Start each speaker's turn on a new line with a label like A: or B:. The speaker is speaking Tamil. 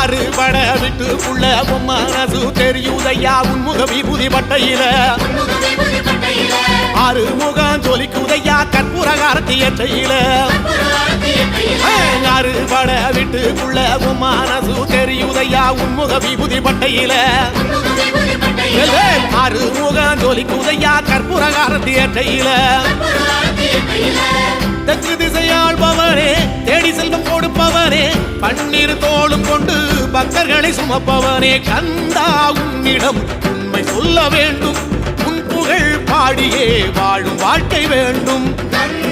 A: அறுபட விட்டு புள்ள உன் மனசு தெரியுதையா? உன் முகவி விபூதி பட்டையில. அறுமுகம் ஜொலிக்குதையா? கற்பூர காரத்தி எட்டையில அறுபட விட்டு புள்ள உன் மனசு தெரியுதையா? உன் முகவி விபூதி பட்டையில. அறுமுகம் ஜொலிக்குதையா? கற்பூர காரத்தி எட்டையில தெற்கு திசையாள்பவரே தேடி செல்வம் கொடுப்பவரே பன்னீர் தோளும் கொண்டு பக்தர்களை சுமப்பவனே கந்தா உன்னிடம் உண்மை சொல்ல வேண்டும். உன் புகழ் பாடியே வாழும் வாழ்க்கை வேண்டும். நன்றி